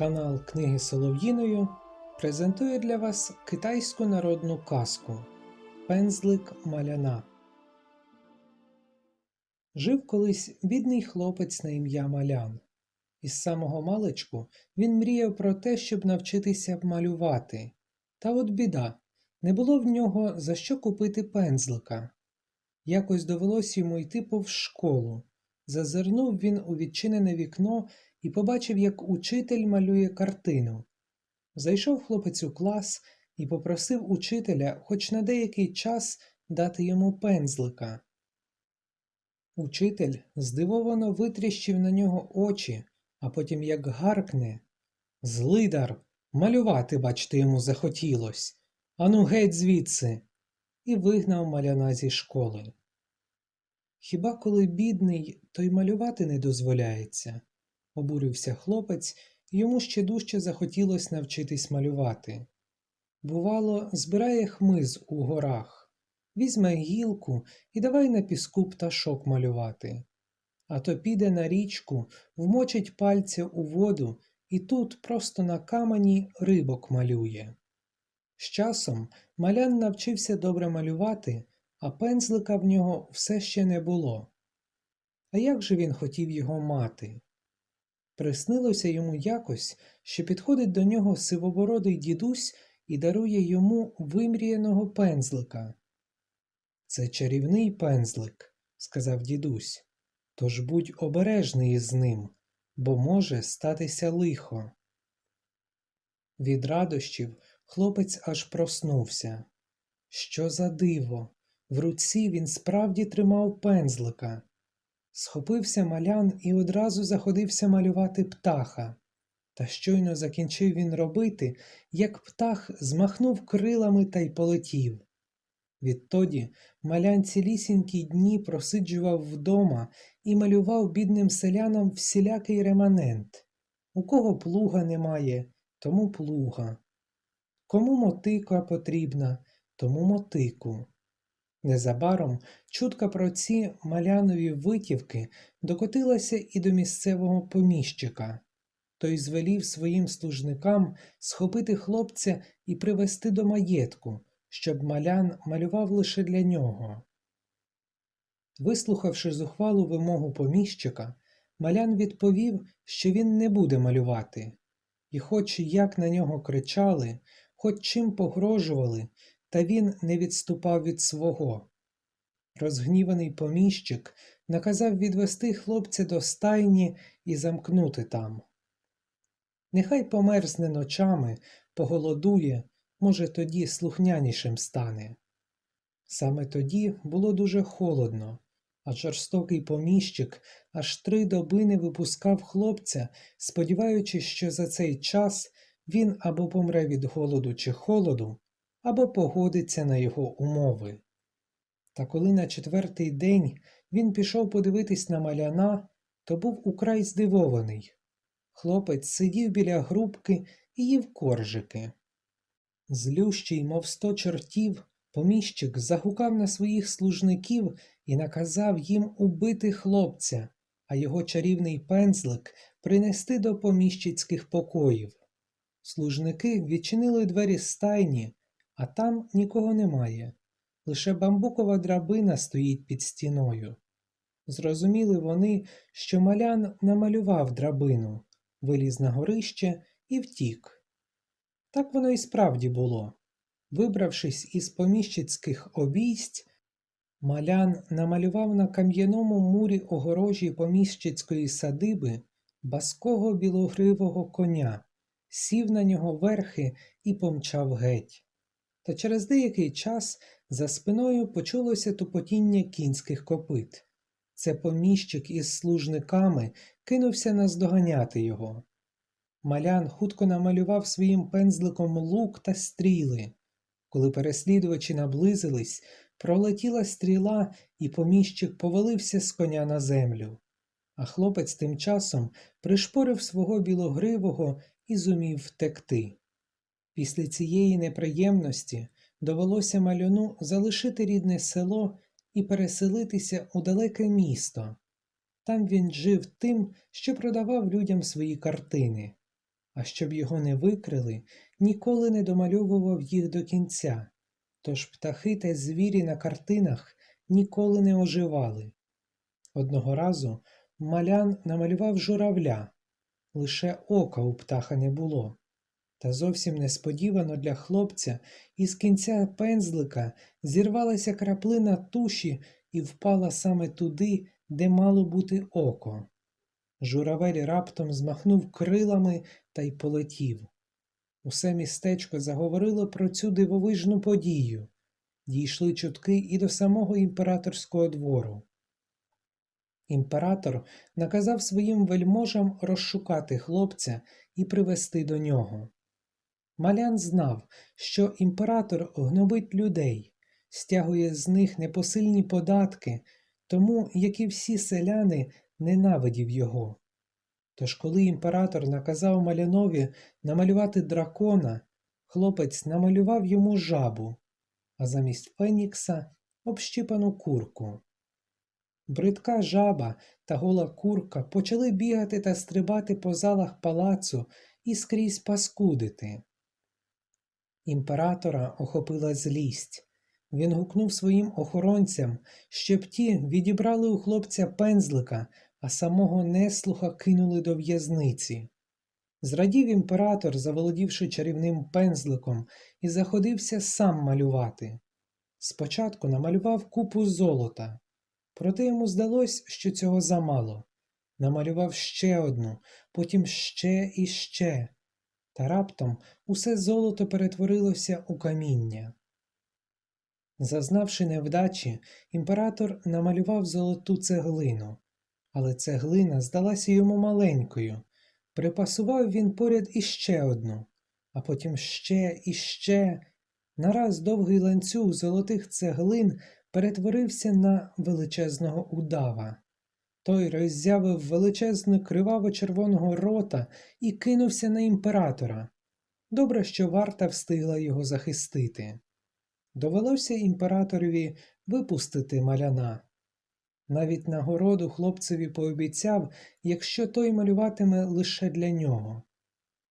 Канал Книги Солов'їною презентує для вас китайську народну казку Пензлик Маляна. Жив колись бідний хлопець на ім'я Малян. Із самого маличку він мріяв про те, щоб навчитися малювати. Та от біда, не було в нього за що купити пензлика. Якось довелось йому йти повз школу. Зазирнув він у відчинене вікно і побачив, як учитель малює картину. Зайшов хлопець у клас і попросив учителя хоч на деякий час дати йому пензлика. Учитель здивовано витріщив на нього очі, а потім як гаркне Злидар, малювати, бачте, йому захотілось. Ану геть звідси. І вигнав маляна зі школи. Хіба коли бідний, то й малювати не дозволяється? Обурився хлопець, і йому ще дужче захотілось навчитись малювати. Бувало, збирає хмиз у горах, візьме гілку і давай на піску пташок малювати. А то піде на річку, вмочить пальця у воду і тут просто на камені рибок малює. З часом малян навчився добре малювати, а пензлика в нього все ще не було. А як же він хотів його мати? Приснилося йому якось, що підходить до нього сивобородий дідусь і дарує йому вимріяного пензлика. Це чарівний пензлик, сказав дідусь, тож будь обережний із ним, бо може статися лихо. Від радощів хлопець аж проснувся. Що за диво! В руці він справді тримав пензлика. Схопився малян і одразу заходився малювати птаха. Та щойно закінчив він робити, як птах змахнув крилами та й полетів. Відтоді малян цілісінькі дні просиджував вдома і малював бідним селянам всілякий реманент. У кого плуга немає, тому плуга. Кому мотика потрібна, тому мотику. Незабаром чутка про ці малянові витівки докотилася і до місцевого поміщика. Той звелів своїм служникам схопити хлопця і привезти до маєтку, щоб малян малював лише для нього. Вислухавши зухвалу вимогу поміщика, малян відповів, що він не буде малювати, і, хоч як на нього кричали, хоч чим погрожували, та він не відступав від свого. Розгніваний поміщик наказав відвести хлопця до стайні і замкнути там. Нехай померзне ночами, поголодує, може, тоді слухнянішим стане. Саме тоді було дуже холодно, а жорстокий поміщик аж три доби не випускав хлопця, сподіваючись, що за цей час він або помре від голоду чи холоду, або погодиться на його умови. Та коли на четвертий день він пішов подивитись на маляна, то був украй здивований. Хлопець сидів біля грубки і їв коржики. Злющий, мов сто чортів, поміщик загукав на своїх служників і наказав їм убити хлопця, а його чарівний пензлик принести до поміщицьких покоїв. Служники відчинили двері стайні, а там нікого немає. Лише бамбукова драбина стоїть під стіною. Зрозуміли вони, що малян намалював драбину, виліз на горище і втік. Так воно і справді було. Вибравшись із поміщицьких обійсть, малян намалював на кам'яному мурі огорожі поміщицької садиби баского білогривого коня, сів на нього верхи і помчав геть. Та через деякий час за спиною почулося тупотіння кінських копит. Це поміщик із служниками кинувся наздоганяти його. Малян хутко намалював своїм пензликом лук та стріли. Коли переслідувачі наблизились, пролетіла стріла, і поміщик повалився з коня на землю. А хлопець тим часом пришпорив свого білогривого і зумів втекти. Після цієї неприємності довелося малюну залишити рідне село і переселитися у далеке місто. Там він жив тим, що продавав людям свої картини. а щоб його не викрили, ніколи не домальовував їх до кінця, тож птахи та звірі на картинах ніколи не оживали. Одного разу малян намалював журавля, лише ока у птаха не було. Та зовсім несподівано для хлопця із кінця пензлика зірвалася краплина туші і впала саме туди, де мало бути око. Журавель раптом змахнув крилами та й полетів. Усе містечко заговорило про цю дивовижну подію. Дійшли чутки і до самого імператорського двору. Імператор наказав своїм вельможам розшукати хлопця і привести до нього. Малян знав, що імператор гнобить людей, стягує з них непосильні податки, тому, як і всі селяни, ненавидів його. Тож, коли імператор наказав малянові намалювати дракона, хлопець намалював йому жабу, а замість Фенікса общипану курку. Бридка жаба та гола курка почали бігати та стрибати по залах палацу і скрізь паскудити. Імператора охопила злість. Він гукнув своїм охоронцям, щоб ті відібрали у хлопця пензлика, а самого неслуха кинули до в'язниці. Зрадів імператор, заволодівши чарівним пензликом, і заходився сам малювати. Спочатку намалював купу золота, проте йому здалось, що цього замало. Намалював ще одну, потім ще і ще, та раптом усе золото перетворилося у каміння. Зазнавши невдачі, імператор намалював золоту цеглину, але цеглина здалася йому маленькою. Припасував він поряд іще одну, а потім ще і ще. Нараз довгий ланцюг золотих цеглин перетворився на величезного удава. Той роззявив величезну криваво-червоного рота і кинувся на імператора. Добре, що варта встигла його захистити. Довелося імператорові випустити маляна. Навіть нагороду хлопцеві пообіцяв, якщо той малюватиме лише для нього.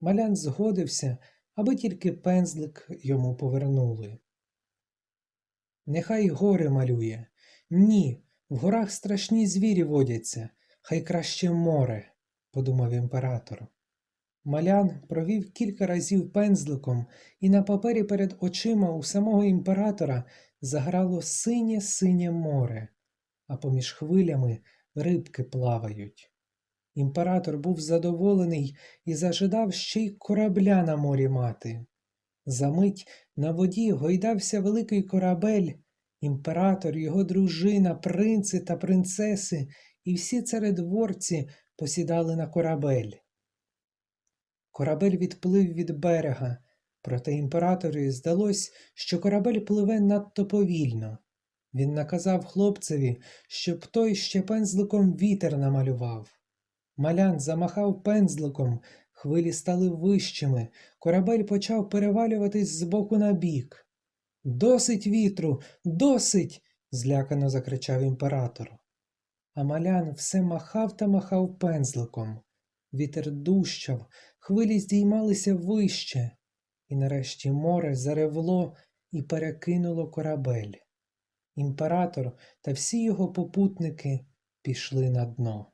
Малян згодився, аби тільки пензлик йому повернули. Нехай гори малює. Ні, в горах страшні звірі водяться, хай краще море, подумав імператор. Малян провів кілька разів пензликом, і на папері перед очима у самого імператора заграло синє синє море, а поміж хвилями рибки плавають. Імператор був задоволений і зажидав ще й корабля на морі мати. Замить на воді гойдався великий корабель, імператор, його дружина, принци та принцеси і всі царедворці посідали на корабель. Корабель відплив від берега, проте імператорі здалось, що корабель пливе надто повільно. Він наказав хлопцеві, щоб той ще пензликом вітер намалював. Малян замахав пензликом, хвилі стали вищими, корабель почав перевалюватись з боку на бік. Досить вітру, досить. злякано закричав імператор. А малян все махав та махав пензликом. Вітер дущав, хвилі здіймалися вище, і нарешті море заревло і перекинуло корабель. Імператор та всі його попутники пішли на дно.